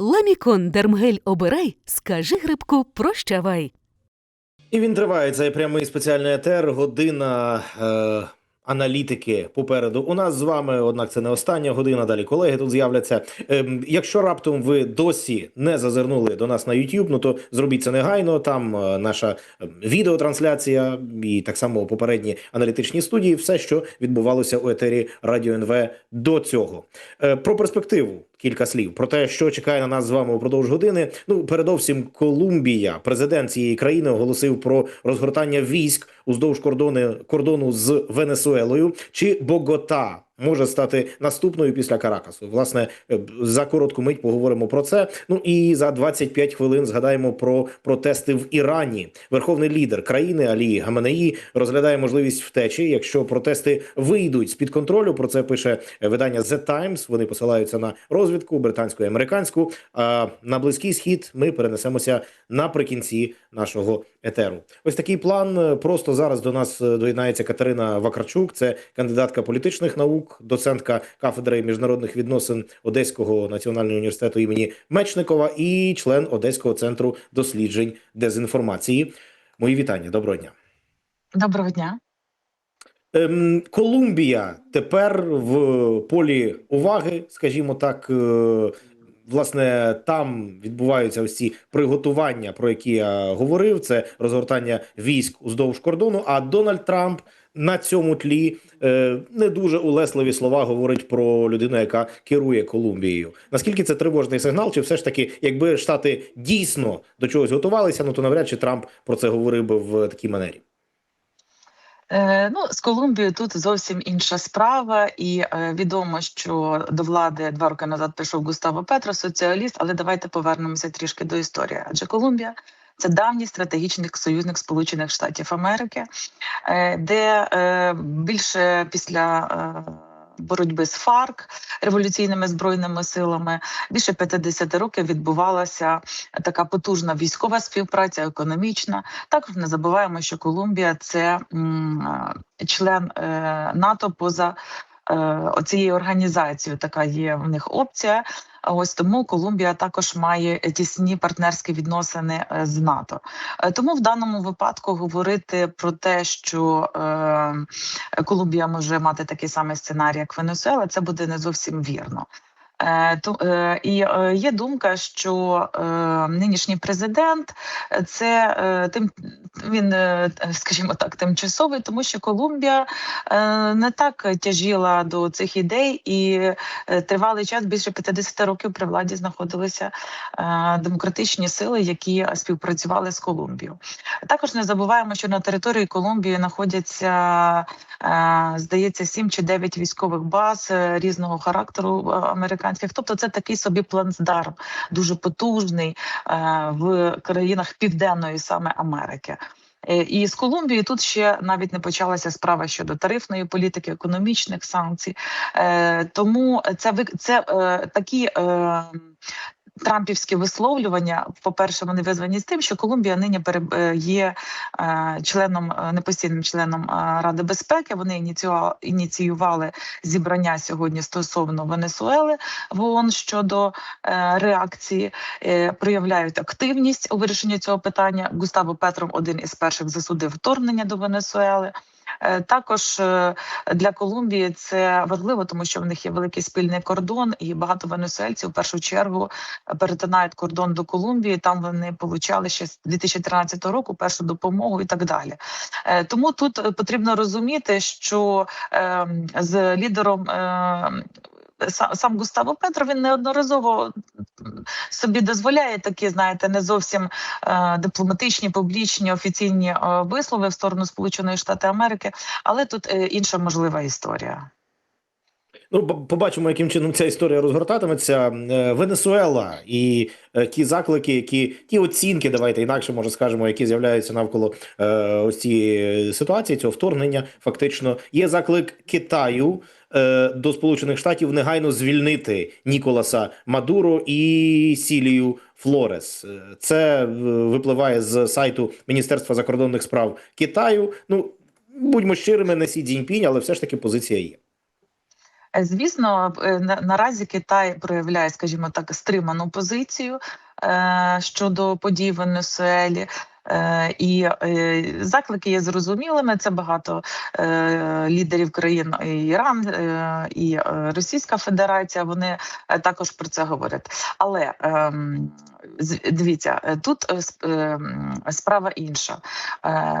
Ламікон Дермгель обирай, скажи грибку прощавай. І він триває цей прямий спеціальний етер. Година е, аналітики попереду. У нас з вами, однак, це не остання година. Далі колеги тут з'являться. Ем, якщо раптом ви досі не зазирнули до нас на YouTube, ну то зробіть це негайно. Там е, наша е, відеотрансляція і так само попередні аналітичні студії. Все, що відбувалося у етері Радіо НВ до цього. Е, про перспективу. Кілька слів про те, що чекає на нас з вами упродовж години. Ну, передовсім, Колумбія, президент цієї країни, оголосив про розгортання військ уздовж кордони кордону з Венесуелою. Чи Богота може стати наступною після Каракасу? Власне, е, за коротку мить поговоримо про це. Ну і за 25 хвилин згадаємо про протести в Ірані. Верховний лідер країни Алі Гаменеї розглядає можливість втечі, якщо протести вийдуть з під контролю. Про це пише видання The Times. Вони посилаються на розвідку британську і американську. А на близький схід ми перенесемося наприкінці нашого етеру. Ось такий план. Просто зараз до нас е, доєднається Катерина Вакарчук. Це кандидатка політичних наук, доцентка кафедри міжнародних відносин Одеського національного університету імені Мечникова і член Одеського центру досліджень дезінформації. Мої вітання. Доброго дня. Доброго дня. Ем, Колумбія тепер в полі уваги, скажімо так. Власне, там відбуваються ось приготування, про які я говорив. Це розгортання військ уздовж кордону. А Дональд Трамп на цьому тлі е, не дуже улесливі слова говорить про людину, яка керує Колумбією. Наскільки це тривожний сигнал? Чи все ж таки, якби штати дійсно до чогось готувалися, ну то навряд чи Трамп про це говорив би в такій манері. Е, ну, з Колумбією тут зовсім інша справа, і е, відомо, що до влади два роки назад прийшов Густаво Петро, соціаліст. Але давайте повернемося трішки до історії. Адже Колумбія це давній стратегічний союзник Сполучених Штатів Америки, е, де більше після. Боротьби з ФАРК революційними збройними силами більше 50 років відбувалася така потужна військова співпраця, економічна. Також не забуваємо, що Колумбія це член е, НАТО поза оцією організацією. Така є в них опція. Ось тому Колумбія також має тісні партнерські відносини е, з НАТО. Е, Тому в даному випадку говорити про те, що е, Колумбія може мати такий самий сценарій, як Венесуела, це буде не зовсім вірно. Е, е, і е, є думка, що нинішній президент це тим він, скажімо так, тимчасовий, тому що Колумбія не так тяжіла до цих ідей, і тривалий час більше 50 років при владі знаходилися демократичні сили, які співпрацювали з Колумбією. Також не забуваємо, що на території Колумбії знаходяться, здається, 7 чи 9 військових баз різного характеру е, американських. Тобто, це такий собі плацдарм, дуже потужний е, в країнах Південної саме Америки. Е, І з Колумбії тут ще навіть не почалася справа щодо тарифної політики, економічних санкцій. Е, Тому це це такі. Трампівські висловлювання, по-перше, вони визвані з тим, що Колумбія нині е, є е, членом е, непостійним членом Ради безпеки. Вони ініціювали, зібрання сьогодні стосовно Венесуели в ООН щодо реакції, проявляють активність у вирішенні цього питання. Густаво Петром один із перших засудив вторгнення до Венесуели. Е, Також е, для Колумбії це важливо, тому що в них є великий спільний кордон, і багато венесуельців в першу чергу е, перетинають кордон до Колумбії. Там вони получали ще з 2013 року першу допомогу і так далі. Тому тут потрібно розуміти, що е, з лідером. Сам, Густаво Петро він неодноразово собі дозволяє такі, знаєте, не зовсім е, дипломатичні, публічні, офіційні е, вислови в сторону Сполученої Штати Америки, але тут е, інша можлива історія. Ну, побачимо, яким чином ця історія розгортатиметься. Е, Венесуела і е, ті заклики, які ті оцінки, давайте інакше може скажемо, які з'являються навколо е, ось цієї ситуації, цього вторгнення. Фактично, є заклик Китаю до Сполучених Штатів негайно звільнити Ніколаса Мадуро і Сілію Флорес. Е, Це е, випливає з сайту Міністерства закордонних справ Китаю. Ну будьмо щирими, не Сі Цзіньпінь, але все ж таки позиція є. Е, Звісно, е, на- наразі Китай проявляє, скажімо так, стриману позицію е, щодо подій в Венесуелі. Е, І е, заклики є зрозумілими. Це багато е, лідерів країн Іран і Російська Федерація. Вони також про це говорять. Але ем, дивіться, е, тут е, е, справа інша.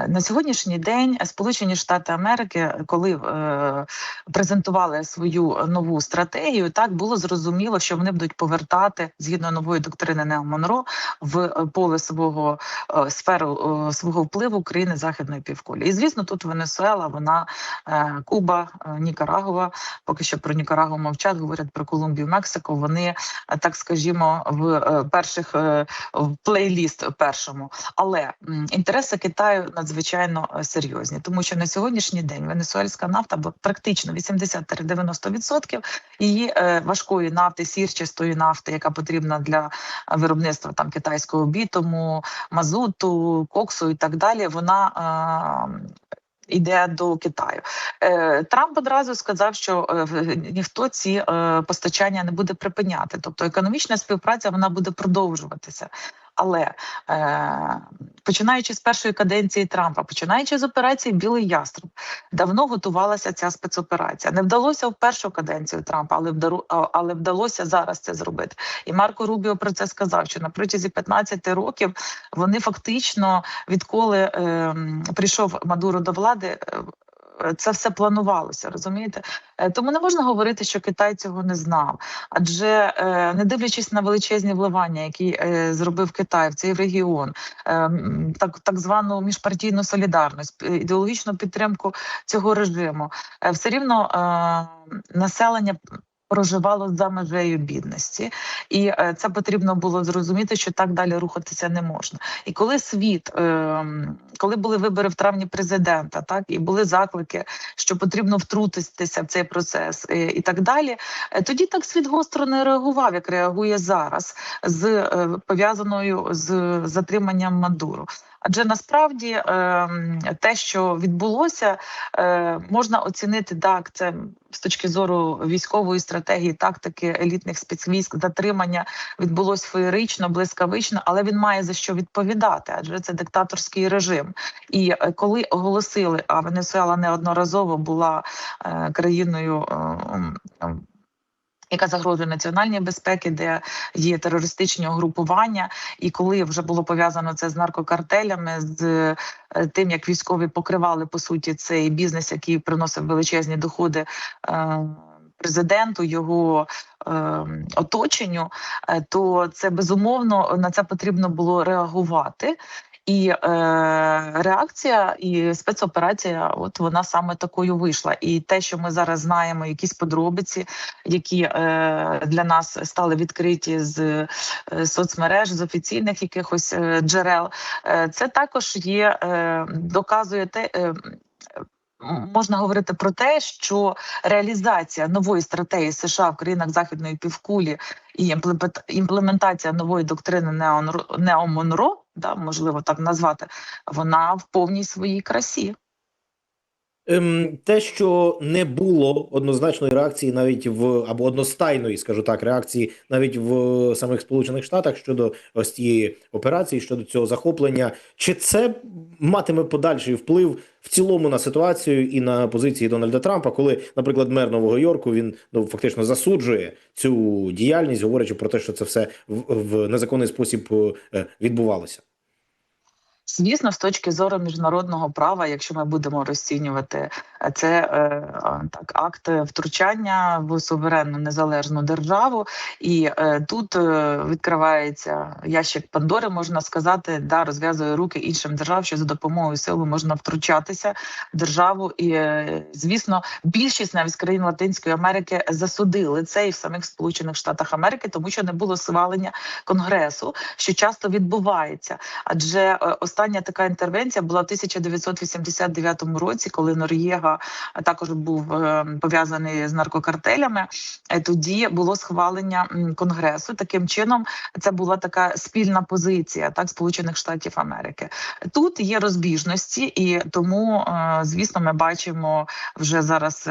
На сьогоднішній день Сполучені Штати Америки, коли презентували свою нову стратегію, так було зрозуміло, що вони будуть повертати згідно нової доктрини Нео Монро в поле свого сферу свого впливу країни західної півкулі. І звісно, тут Венесуела, вона Куба, Нікарагуа. Поки що про Нікарагу мовчать, говорять про Колумбію, Мексику. Вони так скажімо, в перших е, в плейліст першому. Але інтереси Китаю надзвичайно е, серйозні, тому що на сьогоднішній день венесуельська нафта практично 80-90% її е, важкої нафти, сірчастої нафти, яка потрібна для виробництва там китайського бітуму, мазуту, коксу і так далі. Вона е, Іде до Китаю. Е, Трамп одразу сказав, що е, ніхто ці е, постачання не буде припиняти. Тобто економічна співпраця вона буде продовжуватися. Але е, починаючи з першої каденції Трампа, починаючи з операції Білий Яструб, давно готувалася ця спецоперація. Не вдалося в першу каденцію Трампа, але вдару, але вдалося зараз це зробити. І Марко Рубіо про це сказав, що на протязі 15 років вони фактично відколи е, прийшов Мадуро до влади. Це все планувалося, розумієте? Е, Тому не можна говорити, що Китай цього не знав. Адже е, не дивлячись на величезні вливання, які е, зробив Китай в цей регіон, так, так звану міжпартійну солідарність, ідеологічну підтримку цього режиму, все рівно населення. Проживало за межею бідності, і е, це потрібно було зрозуміти, що так далі рухатися не можна. І коли світ, е, коли були вибори в травні президента, так і були заклики, що потрібно втрутитися в цей процес е, і так далі. Е, Тоді так світ гостро не реагував, як реагує зараз, з пов'язаною з затриманням Мадуру. Адже насправді е, те, що відбулося, е, можна оцінити так. Це з точки зору військової стратегії, тактики елітних спецвійськ, затримання відбулось феєрично, блискавично, але він має за що відповідати, адже це диктаторський режим. І е, коли оголосили, а Венесуела неодноразово була е, країною. Яка загрожує національній безпеці, де є терористичні угрупування, і коли вже було пов'язано це з наркокартелями, з е, тим, як військові покривали по суті цей бізнес, який приносив величезні доходи е, президенту, його е, оточенню, то це безумовно на це потрібно було реагувати. І е, реакція і спецоперація, от вона саме такою вийшла. І те, що ми зараз знаємо, якісь подробиці, які е, для нас стали відкриті з е, соцмереж, з офіційних якихось е, джерел, е, це також є, е, доказує те. Е, Можна говорити про те, що реалізація нової стратегії США в країнах західної півкулі і імплементація нової доктрини Неомонро, да, можливо так назвати, вона в повній своїй красі. Ем, те, що не було однозначної реакції, навіть в або одностайної, скажу так, реакції навіть в самих Сполучених Штатах щодо ось цієї операції, щодо цього захоплення, чи це матиме подальший вплив в цілому на ситуацію і на позиції Дональда Трампа, коли, наприклад, мер Нового Йорку він ну фактично засуджує цю діяльність, говорячи про те, що це все в, в незаконний спосіб е, відбувалося. Звісно, з точки зору міжнародного права, якщо ми будемо розцінювати е, це е, так, акт втручання в суверенну незалежну державу, і е, тут відкривається ящик Пандори, можна сказати, да розв'язує руки іншим державам, що за допомогою сили можна втручатися в державу. І звісно, більшість навіть країн Латинської Америки засудили це і в самих Сполучених Штатах Америки, тому що не було схвалення конгресу, що часто відбувається, адже е, остання така інтервенція була в 1989 році, коли Нор'єга також був е, пов'язаний з наркокартелями. Е, Тоді було схвалення конгресу. Таким чином, це була така спільна позиція так Сполучених Штатів Америки. Тут є розбіжності, і тому, е, звісно, ми бачимо вже зараз.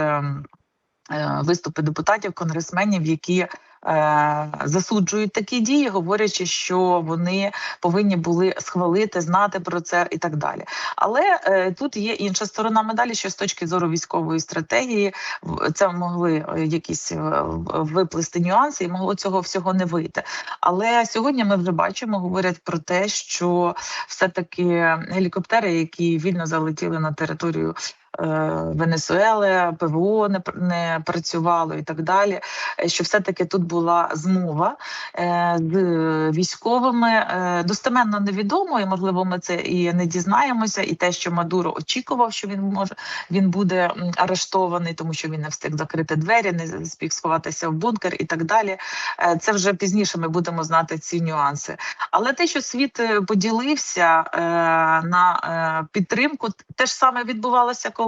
Е, виступи депутатів, конгресменів, які е, засуджують такі дії, говорячи, що вони повинні були схвалити, знати про це і так далі. Але е, тут є інша сторона медалі, що з точки зору військової стратегії це могли якісь виплисти нюанси, і могло цього всього не вийти. Але сьогодні ми вже бачимо, говорять про те, що все-таки гелікоптери, які вільно залетіли на територію. Е, Венесуели, ПВО не, не працювало і так далі. е, Що все-таки тут була змова е, з військовими. Достеменно невідомо, і можливо, ми це і не дізнаємося. І те, що Мадуро очікував, що він може він буде арештований, тому що він не встиг закрити двері, не спіг сховатися в бункер і так далі. Це вже пізніше ми будемо знати ці нюанси. Але те, що світ поділився на підтримку, те ж саме відбувалося, коли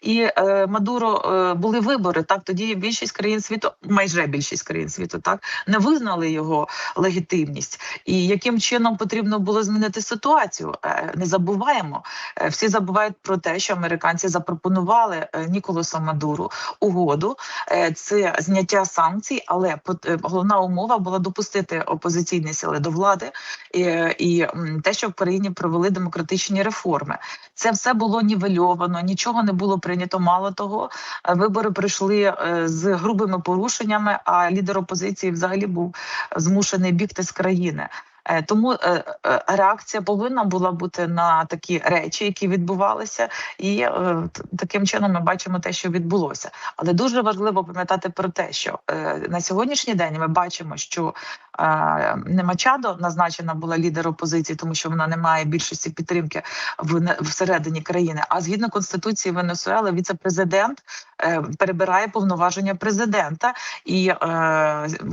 і е, Мадуро е, були вибори. Так тоді більшість країн світу, майже більшість країн світу, так не визнали його легітимність. І яким чином потрібно було змінити ситуацію? Е, Не забуваємо. Е, Всі забувають про те, що американці запропонували е, Ніколасу Мадуру угоду. Е, Це зняття санкцій, але е, головна умова була допустити опозиційні сили до влади і, і те, що в країні провели демократичні реформи. Це все було нівельовано, нічого не було прийнято. Мало того, е, вибори прийшли е, з грубими порушеннями, а лідер опозиції взагалі був змушений бігти з країни. Е, Тому е, е, реакція повинна була бути на такі речі, які відбувалися, і таким чином ми бачимо те, що відбулося. Але дуже важливо пам'ятати про те, що на сьогоднішній день ми бачимо, що е, не Мачадо назначена була лідер опозиції, тому що вона не має більшості підтримки в всередині країни. А згідно конституції Венесуели, віце-президент перебирає повноваження президента. І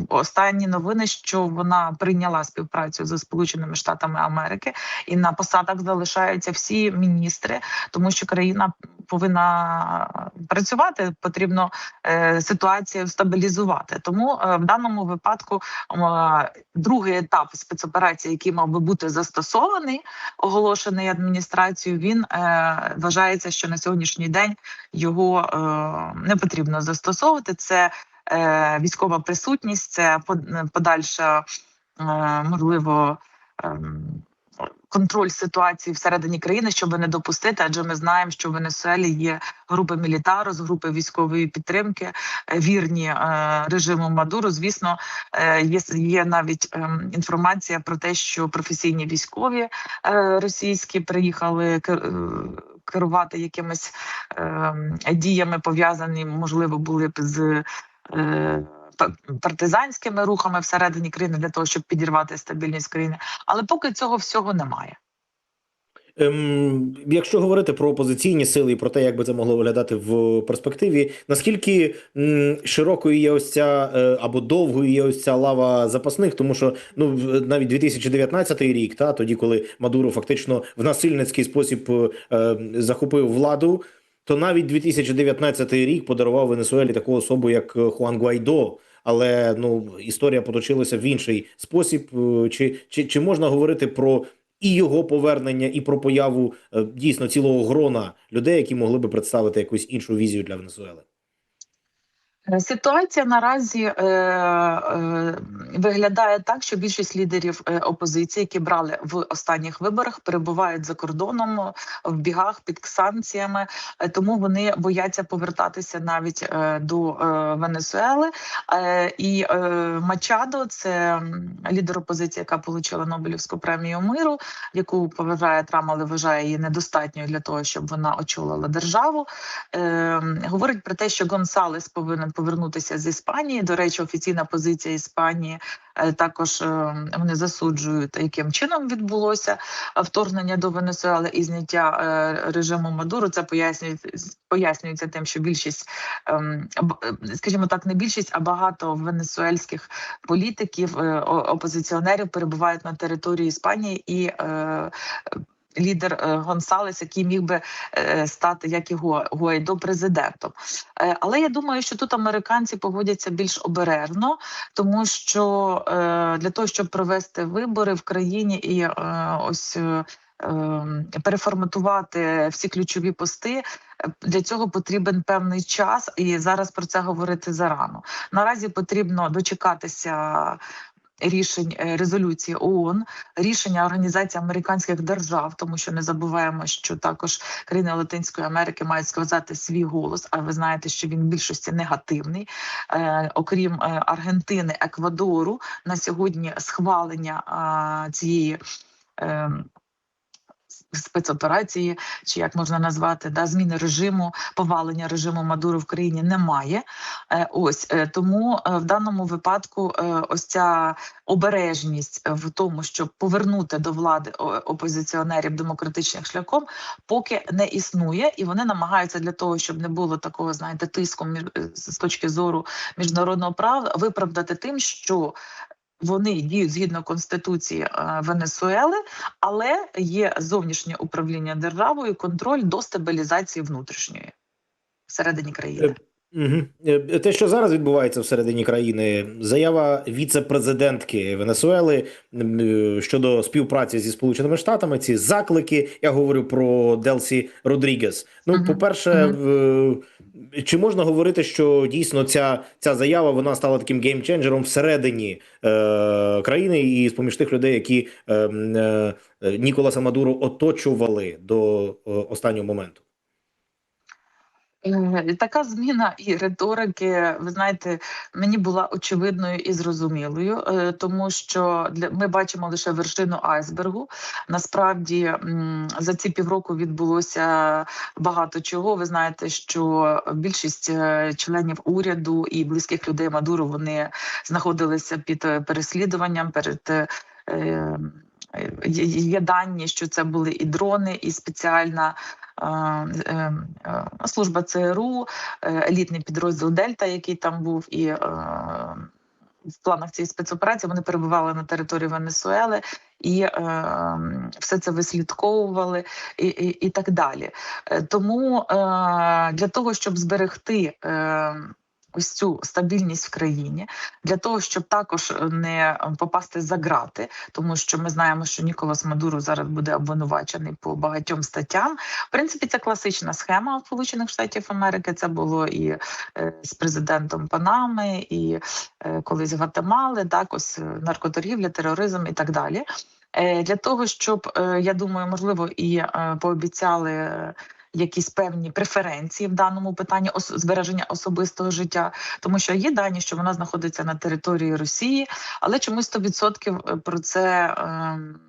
останні новини, що вона прийняла співпрацю зі Сполученими Штатами Америки, і на посадах залишаються всі міністри, тому що країна повинна працювати. Потрібно е, ситуацію стабілізувати. Тому е, в даному випадку е, другий етап спецоперації, який мав би бути застосований, оголошений адміністрацією, він вважається, що на сьогоднішній день його не потрібно застосовувати. Це військова присутність, це подальша можливо. ем, Контроль ситуації всередині країни, щоб не допустити, адже ми знаємо, що в Венесуелі є групи мілітару з групи військової підтримки, е, вірні е, режиму Мадуру. Звісно, е, є, є навіть ем, інформація про те, що професійні військові е, російські приїхали е, керувати якимись ем, діями, пов'язані, можливо, були б з. Па- Партизанськими рухами всередині країни для того, щоб підірвати стабільність країни, але поки цього всього немає. Ем, якщо говорити про опозиційні сили і про те, як би це могло виглядати в перспективі, наскільки м, широкою є ось ця е, або довгою є ось ця лава запасних, тому що ну навіть 2019 рік, та тоді, коли Мадуро фактично в насильницький спосіб е, е, захопив владу, то навіть 2019 рік подарував Венесуелі таку особу, як е, Хуан Гуайдо. Але ну історія поточилася в інший спосіб. Е, Чи, чи, чи можна говорити про і його повернення, і про появу е, дійсно цілого грона людей, які могли би представити якусь іншу візію для Венесуели? Е, Ситуація наразі е, е, виглядає так, що більшість лідерів е, опозиції, які брали в останніх виборах, перебувають за кордоном в бігах під санкціями, е, тому вони бояться повертатися навіть до Венесуели. І Мачадо це лідер опозиції, яка отримала Нобелівську премію миру, яку поважає Трамп, але вважає її недостатньою для того, щоб вона очолила державу. Говорить про те, що Гонсалес повинен повернутися з Іспанії. До речі, офіційна позиція Іспанії е, також е, вони засуджують, яким чином відбулося е, вторгнення до Венесуели і зняття режиму Мадуру. Це пояснюється пояснюється тим, що більшість, ем, скажімо так, не більшість, а багато венесуельських політиків, опозиціонерів перебувають на території Іспанії і. Лідер е, Гонсалес, який міг би е, стати як і Гуайдо президентом. Е, Але я думаю, що тут американці поводяться більш обережно, тому що для того, щоб провести вибори в країні і ось. ем, переформатувати всі ключові пости. Для цього потрібен певний час, і зараз про це говорити зарано. Наразі потрібно дочекатися рішень е, резолюції ООН, рішення Організації американських держав, тому що не забуваємо, що також країни Латинської Америки мають сказати свій голос. А ви знаєте, що він в більшості негативний. Е, окрім е, Аргентини, Еквадору, на сьогодні схвалення цієї. Спецоперації, чи як можна назвати, да, зміни режиму, повалення режиму Мадуро в країні немає. Е, ось е, тому е, в даному випадку ось ця обережність в тому, щоб повернути до влади опозиціонерів демократичним шляхом, поки не існує, і вони намагаються для того, щоб не було такого, знаєте, тиску між з точки зору міжнародного права, виправдати тим, що вони діють згідно конституції е, Венесуели, але є зовнішнє управління державою, контроль до стабілізації внутрішньої всередині країни. Угу. Те, що зараз відбувається всередині країни, заява віце-президентки Венесуели е, щодо співпраці зі Сполученими Штатами, ці заклики. Я говорю про Делсі Родрігес. Ну, Мгм. по-перше, в- чи можна говорити, що дійсно ця, ця заява вона стала таким геймченджером всередині е, країни і з поміж тих людей, які е, е, Ніколаса Мадуро оточували до е, останнього моменту? Е, Така зміна і риторики, ви знаєте, мені була очевидною і зрозумілою, е, тому що ми бачимо лише вершину айсбергу. Насправді за ці півроку відбулося багато чого. Ви знаєте, що більшість е, членів уряду і близьких людей Мадуру вони знаходилися під переслідуванням перед. Є дані, що це були і дрони, і спеціальна е, е, е, служба ЦРУ, елітний підрозділ Дельта, який там був, і в планах цієї спецоперації вони перебували на території Венесуели і все це вислідковували, і, і, і так далі. Тому для того, щоб зберегти. Е, Ось цю стабільність в країні для того, щоб також не попасти за грати, тому що ми знаємо, що Ніколас Мадуро зараз буде обвинувачений по багатьом статтям. В принципі, це класична схема Сполучених Штатів Америки. Це було і е, з президентом Панами, і е, колись Гватемали, так ось е, наркоторгівля, тероризм і так далі. Е, Для того щоб е, я думаю, можливо, і е, пообіцяли. Е, Якісь певні преференції в даному питанні ос- збереження особистого життя, тому що є дані, що вона знаходиться на території Росії, але чомусь 100% про це ем,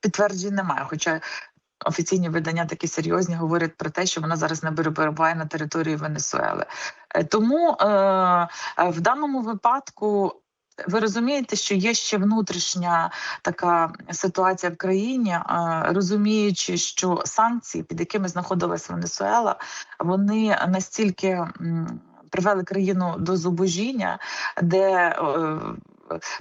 підтверджень немає. Хоча офіційні видання такі серйозні говорять про те, що вона зараз не перебуває на території Венесуели. Е, Тому е, е, в даному випадку. Ви розумієте, що є ще внутрішня така ситуація в країні, е, розуміючи, що санкції, під якими знаходилась Венесуела, вони настільки привели країну до зубожіння, де е,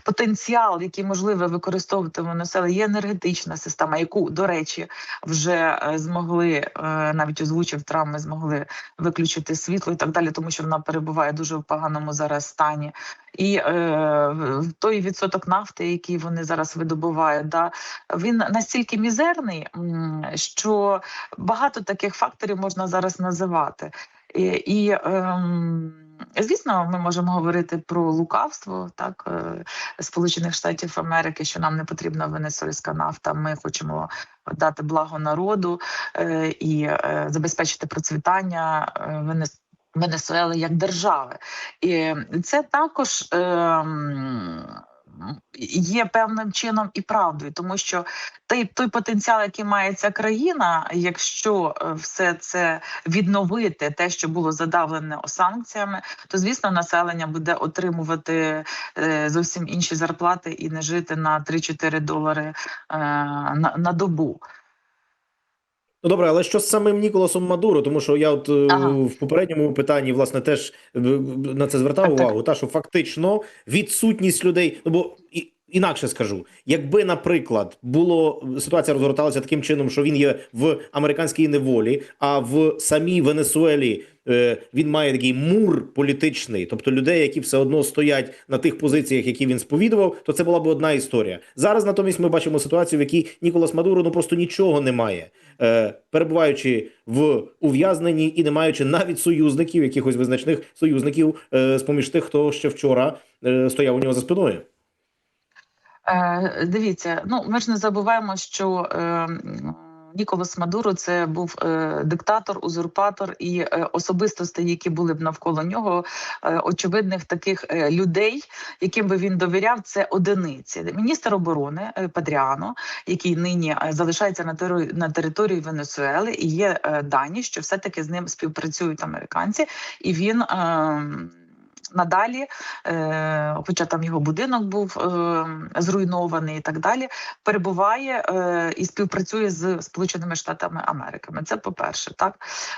потенціал, який можливо використовувати Венесуелі, є енергетична система, яку, до речі, вже е, змогли е, навіть озвучив Трамп, ми змогли виключити світло і так далі, тому що вона перебуває дуже в поганому зараз стані. І е, той відсоток нафти, який вони зараз видобувають, да, він настільки мізерний, що багато таких факторів можна зараз називати. І, і ем, звісно, ми можемо говорити про лукавство так е, Сполучених Штатів Америки, що нам не потрібна венесуельська нафта. Ми хочемо дати благо народу е, і е, забезпечити процвітання Венесуели як держави, і це також ем, є певним чином і правдою, тому що той, той потенціал, який має ця країна, якщо е, все це відновити, те, що було задавлене санкціями, то звісно населення буде отримувати е, зовсім інші зарплати і не жити на 3-4 долари е, на, на добу. Ну добре, але що з самим Ніколасом Мадуро? Тому що я от е, Ага. в попередньому питанні власне теж е, на це звертав Так, так. увагу. Та що фактично відсутність людей, ну бо і інакше скажу, якби, наприклад, було ситуація розгорталася таким чином, що він є в американській неволі, а в самій Венесуелі е, він має такий мур політичний, тобто людей, які все одно стоять на тих позиціях, які він сповідував, то це була б одна історія. Зараз натомість ми бачимо ситуацію, в якій Ніколас Мадуро ну просто нічого не має, е, перебуваючи в ув'язненні і не маючи навіть союзників, якихось визначних союзників е, з поміж тих, хто ще вчора е, стояв у нього за спиною. Е, дивіться, ну ми ж не забуваємо, що е, Ніколас Мадуро це був е, диктатор, узурпатор і е, особистостей, які були б навколо нього, е, очевидних таких е, людей, яким би він довіряв, це одиниці. Міністр оборони е, Падріано, який нині е, залишається на території на території Венесуели, і є е, дані, що все таки з ним співпрацюють американці, і він. Е, Надалі, е, хоча там його будинок був е, зруйнований і так далі, перебуває е, і співпрацює з Сполученими Штатами Америки. Це по-перше, так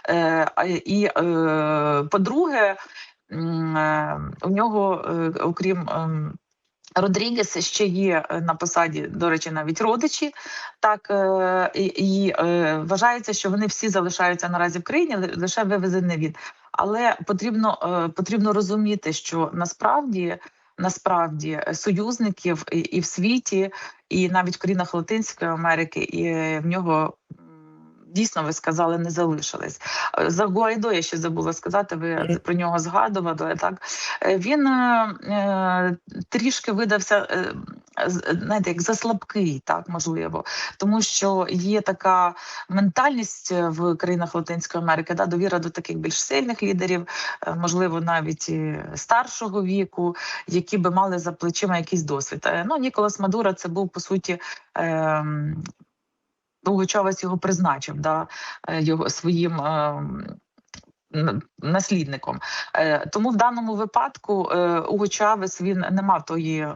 е, і по-друге, у нього, окрім Родрігеса ще є на посаді, до речі, навіть родичі, так і, і вважається, що вони всі залишаються наразі в країні, лише вивезені від. Але потрібно, е, потрібно розуміти, що насправді. Насправді е, союзників і, і в світі, і навіть в країнах Латинської Америки, і в нього дійсно ви сказали, не залишились. Е, За Гуайдо я ще забула сказати. Ви про нього згадували. Так він е, трішки видався, знаєте, як заслабкий, так можливо, тому що є така ментальність е, в країнах Латинської Америки, да, довіра до таких більш сильних лідерів, е, можливо, навіть старшого віку, які би мали за плечима якийсь досвід. Е, Ну, Ніколас Мадуро це був по суті. ем, Довгочавець його призначив да, е, його своїм ем, н- наслідником. Е, Тому в даному випадку е, Уго Чавес він не мав тої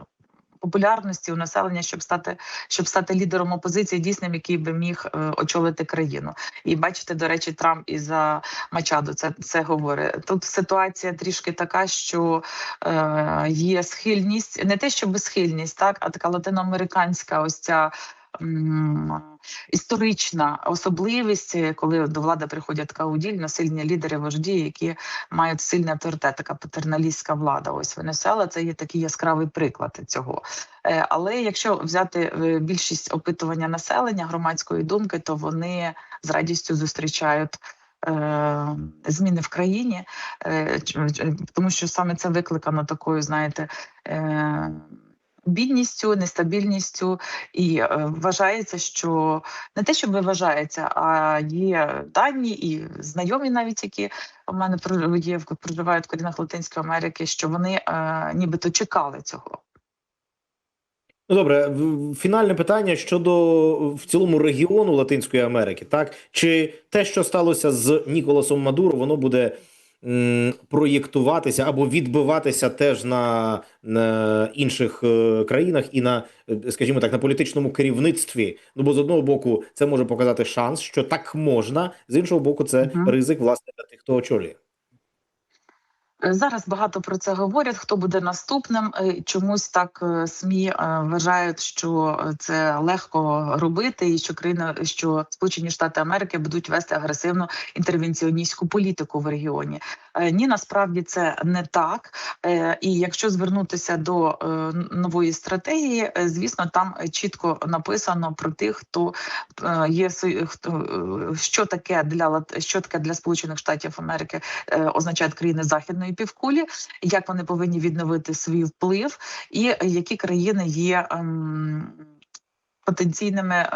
популярності у населення, щоб стати щоб стати лідером опозиції, дійсним, який би міг е, очолити країну. І бачите, до речі, Трамп і за Мачадо це, це говорить. Тут ситуація трішки така, що е, є схильність, не те, щоб схильність, так, а така латиноамериканська ось ця. Історична особливість, коли до влади приходять кауділь, сильні лідери, вожді, які мають сильний авторитет, така патерналістська влада. Ось Венесуела це є такий яскравий приклад цього. Е, Але якщо взяти е, більшість опитування населення громадської думки, то вони з радістю зустрічають. е, Зміни в країні, тому що саме це викликано такою, знаєте, бідністю, нестабільністю, і е, вважається, що не те, щоб вважається, а є дані і знайомі, навіть які у мене є проживають в країнах Латинської Америки, що вони е, нібито чекали цього. Ну добре, фінальне питання щодо в цілому регіону Латинської Америки, так чи те, що сталося з Ніколасом Мадуро, воно буде проєктуватися або відбиватися теж на, на інших е, країнах і на, е, скажімо так, на політичному керівництві. Ну бо з одного боку це може показати шанс, що так можна, з іншого боку, це ризик власне для тих, хто очолює. Зараз багато про це говорять. Хто буде наступним? Е, Чомусь так е, СМІ е, вважають, що це легко робити, і що країна, що Сполучені Штати Америки будуть вести агресивну інтервенціоністську політику в регіоні. Ні, насправді це не так. І якщо звернутися до нової стратегії, звісно, там чітко написано про тих, хто є хто що таке для що таке для Сполучених Штатів Америки означають країни західної півкулі, як вони повинні відновити свій вплив, і е, які країни є ем, потенційними.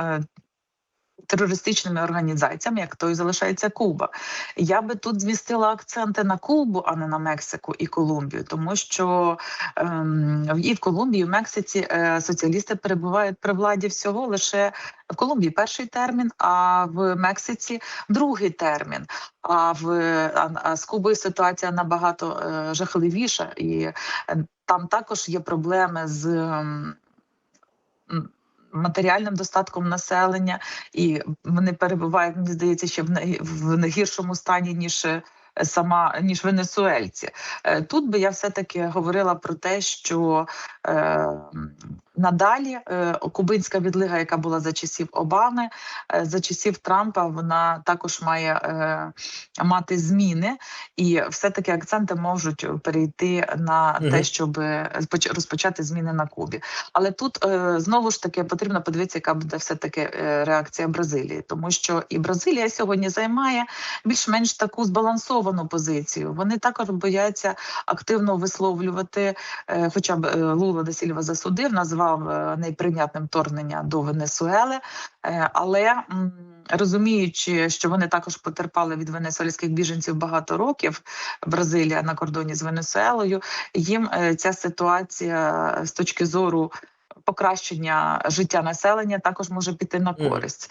Е, Терористичними організаціями, як то і залишається Куба, я би тут змістила акценти на Кубу, а не на Мексику і Колумбію, тому що ем, і в Колумбії, і в Мексиці е, соціалісти перебувають при владі всього лише в Колумбії перший термін, а в Мексиці другий термін. А в а, а з Кубою ситуація набагато е, жахливіша, і е, там також є проблеми з. м, Матеріальним достатком населення, і вони перебувають, мені здається, ще в гіршому стані ніж е, сама ніж венесуельці. Е, Тут би я все таки говорила про те, що Надалі е, кубинська відлига, яка була за часів Обами, е, за часів Трампа, вона також має е, мати зміни, і все-таки акценти можуть перейти на те, щоб розпоч- розпочати зміни на Кубі. Але тут знову ж таки потрібно подивитися, яка буде все таки реакція Бразилії, тому що і Бразилія сьогодні займає більш-менш таку збалансовану позицію. Вони також бояться активно висловлювати, хоча б е, Лула де Сільва засудив, назвав е, неприйнятним вторгнення до Венесуели, е, але розуміючи, що вони також потерпали від венесуельських біженців багато років, Бразилія на кордоні з Венесуелою, їм е, ця ситуація з точки зору. Покращення життя населення також може піти на користь.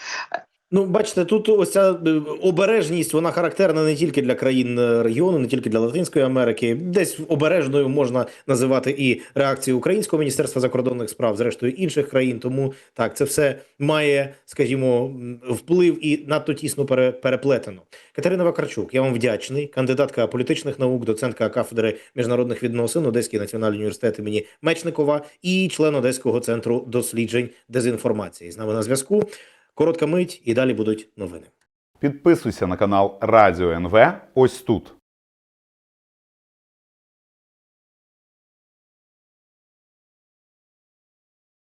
Ну, бачите, тут ось ця е, обережність, вона характерна не тільки для країн е, регіону, не тільки для Латинської Америки. Десь обережною можна називати і реакцію Українського міністерства закордонних справ, зрештою інших країн. Тому так, це все має, скажімо, вплив і надто тісно пере- переплетено. Катерина Вакарчук, я вам вдячний. Кандидатка політичних наук, доцентка кафедри міжнародних відносин Одеський національний університет імені Мечникова і член Одеського центру досліджень дезінформації. З нами на зв'язку. Коротка мить, і далі будуть новини. Підписуйся на канал Радіо НВ ось тут.